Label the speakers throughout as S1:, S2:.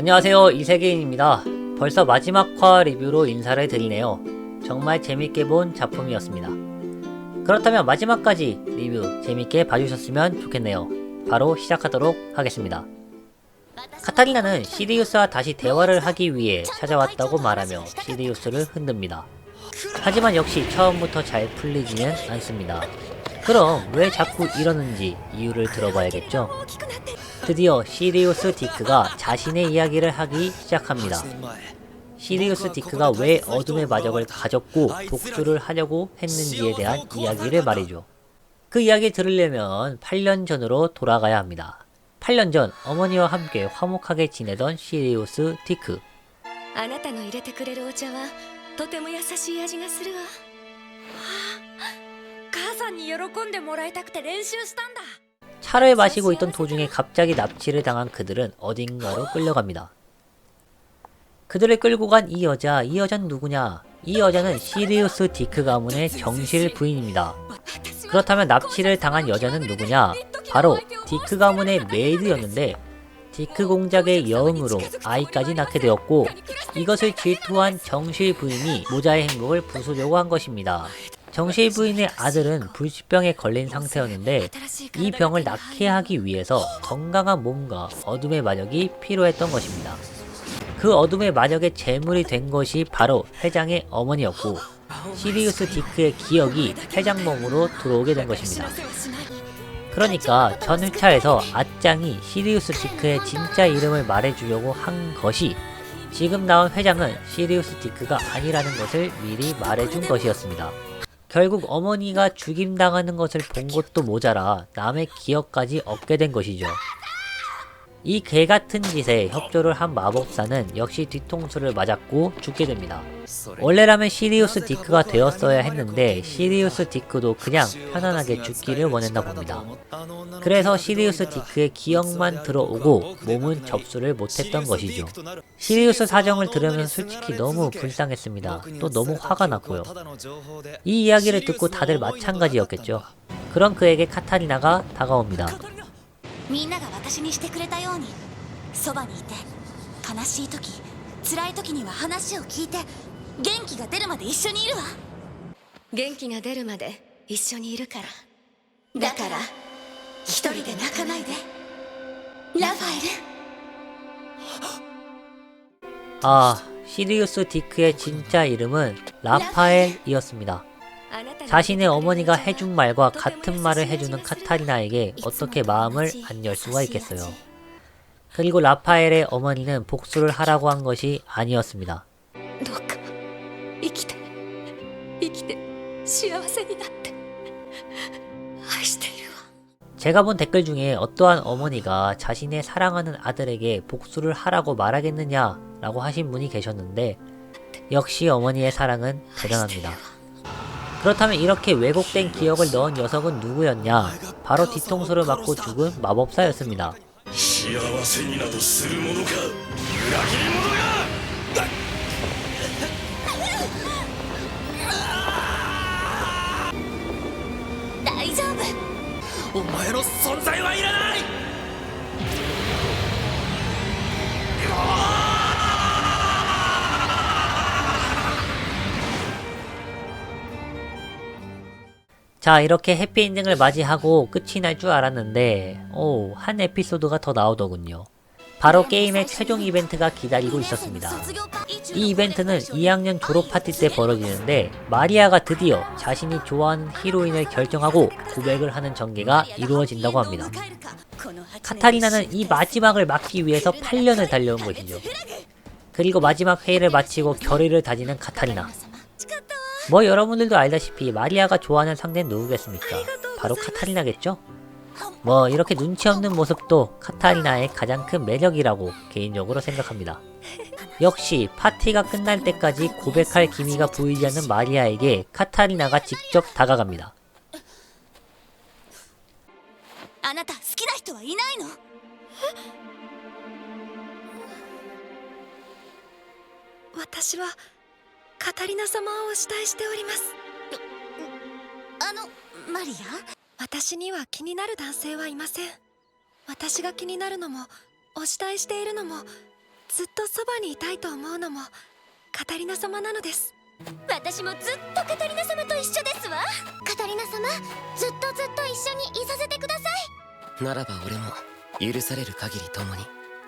S1: 안녕하세요 이세계인입니다. 벌써 마지막 화 리뷰로 인사를 드리네요. 정말 재밌게 본 작품이었습니다. 그렇다면 마지막까지 리뷰 재밌게 봐주셨으면 좋겠네요. 바로 시작하도록 하겠습니다. 카타리나는 시리우스와 다시 대화를 하기 위해 찾아왔다고 말하며 시리우스를 흔듭니다. 하지만 역시 처음부터 잘 풀리지는 않습니다. 그럼 왜 자꾸 이러는지 이유를 들어봐야겠죠? 드디어 시리우스 디크가 자신의 이야기를 하기 시작합니다. 시리우스 디크가 왜 어둠의 마적을 가졌고 복수를 하려고 했는지에 대한 이야기를 말이죠. 그 이야기 들으려면 8년 전으로 돌아가야 합니다. 8년 전 어머니와 함께 화목하게 지내던 시리우스 디크. 차를 마시고 있던 도중에 갑자기 납치를 당한 그들은 어딘가로 끌려갑니다. 그들을 끌고 간 이 여자, 이 여자는 누구냐? 이 여자는 시리우스 디크 가문의 정실 부인입니다. 그렇다면 납치를 당한 여자는 누구냐? 바로 디크 가문의 메이드였는데 디크 공작의 여흥으로 아이까지 낳게 되었고 이것을 질투한 정실 부인이 모자의 행복을 부수려고 한 것입니다. 정실 부인의 아들은 불치병에 걸린 상태였는데 이 병을 낫게 하기 위해서 건강한 몸과 어둠의 마력이 필요했던 것입니다. 그 어둠의 마력의 제물이 된 것이 바로 회장의 어머니였고 시리우스 디크의 기억이 회장 몸으로 들어오게 된 것입니다. 그러니까 전 회차에서 아짱이 시리우스 디크의 진짜 이름을 말해주려고 한 것이 지금 나온 회장은 시리우스 디크가 아니라는 것을 미리 말해준 것이었습니다. 결국 어머니가 죽임당하는 것을 본 것도 모자라 남의 기억까지 얻게 된 것이죠. 이 개같은 짓에 협조를 한 마법사는 역시 뒤통수를 맞았고 죽게 됩니다. 원래라면 시리우스 디크가 되었어야 했는데 시리우스 디크도 그냥 편안하게 죽기를 원했나 봅니다. 그래서 시리우스 디크의 기억만 들어오고 몸은 접수를 못했던 것이죠. 시리우스 사정을 들으면서 솔직히 너무 불쌍했습니다. 또 너무 화가 났고요. 이 이야기를 듣고 다들 마찬가지였겠죠. 그런 그에게 카타리나가 다가옵니다.
S2: みんなが私にしてくれたようにそばにいて悲しい時辛い時には話を聞いて元気が出るまで一緒にいるわ
S3: 元気が出るまで一緒にいるから
S2: だから一人で泣かないでラファエル
S1: 아, 시리우스 디크의 진짜 이름은 라파엘이었습니다. 자신의 어머니가 해준 말과 같은 말을 해주는 카타리나에게 어떻게 마음을 안 열 수가 있겠어요. 그리고 라파엘의 어머니는 복수를 하라고 한 것이 아니었습니다. 제가 본 댓글 중에 어떠한 어머니가 자신의 사랑하는 아들에게 복수를 하라고 말하겠느냐라고 하신 분이 계셨는데 역시 어머니의 사랑은 대단합니다. 그렇다면 이렇게 왜곡된 기억을 넣은 녀석은 누구였냐? 바로 뒤통수를 맞고 죽은 마법사였습니다. 자 이렇게 해피엔딩을 맞이하고 끝이 날 줄 알았는데 오, 한 에피소드가 더 나오더군요. 바로 게임의 최종 이벤트가 기다리고 있었습니다. 이 이벤트는 2학년 졸업 파티 때 벌어지는데 마리아가 드디어 자신이 좋아하는 히로인을 결정하고 고백을 하는 전개가 이루어진다고 합니다. 카타리나는 이 마지막을 막기 위해서 8년을 달려온 것이죠. 그리고 마지막 회의를 마치고 결의를 다지는 카타리나. 뭐 여러분들도 알다시피 마리아가 좋아하는 상대는 누구겠습니까? 바로 카타리나겠죠? 뭐 이렇게 눈치 없는 모습도 카타리나의 가장 큰 매력이라고 개인적으로 생각합니다. 역시 파티가 끝날 때까지 고백할 기미가 보이지 않는 마리아에게 카타리나가 직접 다가갑니다.
S3: カタリナ様をお慕いしております。
S2: あのマリア？
S3: 私には気になる男性はいません。私が気になるのもお慕いしているのもずっとそばにいたいと思うのもカタリナ様なのです。
S2: 私もずっとカタリナ様と一緒ですわ。カタリナ様ずっとずっと一緒にいさせてください。
S4: ならば俺も許される限り共に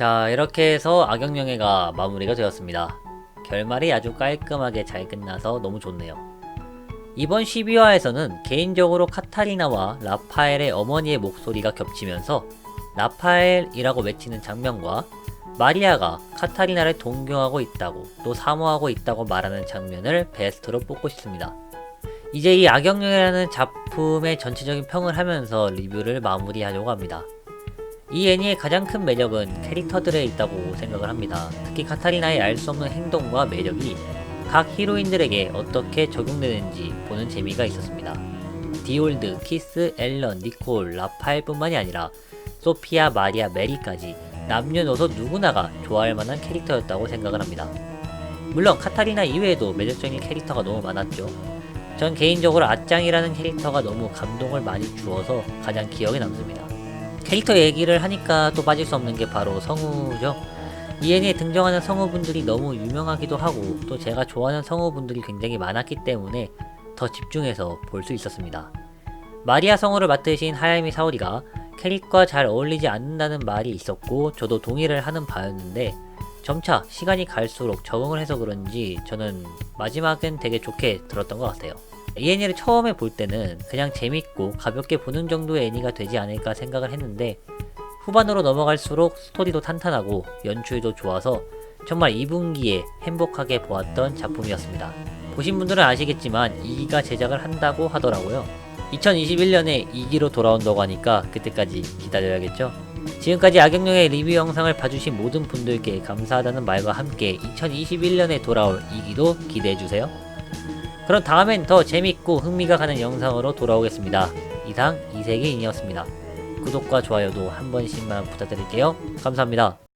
S1: 자, 이렇게 해서 악역영예가 마무리가 되었습니다. 결말이 아주 깔끔하게 잘 끝나서 너무 좋네요. 이번 12화에서는 개인적으로 카타리나와 라파엘의 어머니의 목소리가 겹치면서 라파엘이라고 외치는 장면과 마리아가 카타리나를 동경하고 있다고 또 사모하고 있다고 말하는 장면을 베스트로 뽑고 싶습니다. 이제 이 악역영이라는 작품의 전체적인 평을 하면서 리뷰를 마무리하려고 합니다. 이 애니의 가장 큰 매력은 캐릭터들에 있다고 생각을 합니다. 특히 카타리나의 알 수 없는 행동과 매력이 각 히로인들에게 어떻게 적용되는지 보는 재미가 있었습니다. 디올드, 키스, 앨런, 니콜, 라파엘뿐만이 아니라 소피아, 마리아, 메리까지 남녀노소 누구나가 좋아할 만한 캐릭터였다고 생각을 합니다. 물론 카타리나 이외에도 매력적인 캐릭터가 너무 많았죠. 전 개인적으로 아짱이라는 캐릭터가 너무 감동을 많이 주어서 가장 기억에 남습니다. 캐릭터 얘기를 하니까 또 빠질 수 없는 게 바로 성우죠. 이 애니에 등장하는 성우분들이 너무 유명하기도 하고 또 제가 좋아하는 성우분들이 굉장히 많았기 때문에 더 집중해서 볼 수 있었습니다. 마리아 성우를 맡으신 하야미 사오리가 캐릭과 잘 어울리지 않는다는 말이 있었고 저도 동의를 하는 바였는데 점차 시간이 갈수록 적응을 해서 그런지 저는 마지막엔 되게 좋게 들었던 것 같아요. 이 애니를 처음에 볼 때는 그냥 재밌고 가볍게 보는 정도의 애니가 되지 않을까 생각을 했는데 후반으로 넘어갈수록 스토리도 탄탄하고 연출도 좋아서 정말 2분기에 행복하게 보았던 작품이었습니다. 보신 분들은 아시겠지만 2기가 제작을 한다고 하더라고요. 2021년에 2기로 돌아온다고 하니까 그때까지 기다려야겠죠? 지금까지 악역용의 리뷰 영상을 봐주신 모든 분들께 감사하다는 말과 함께 2021년에 돌아올 2기도 기대해주세요. 그럼 다음엔 더 재밌고 흥미가 가는 영상으로 돌아오겠습니다. 이상 이세계인이었습니다. 구독과 좋아요도 한 번씩만 부탁드릴게요. 감사합니다.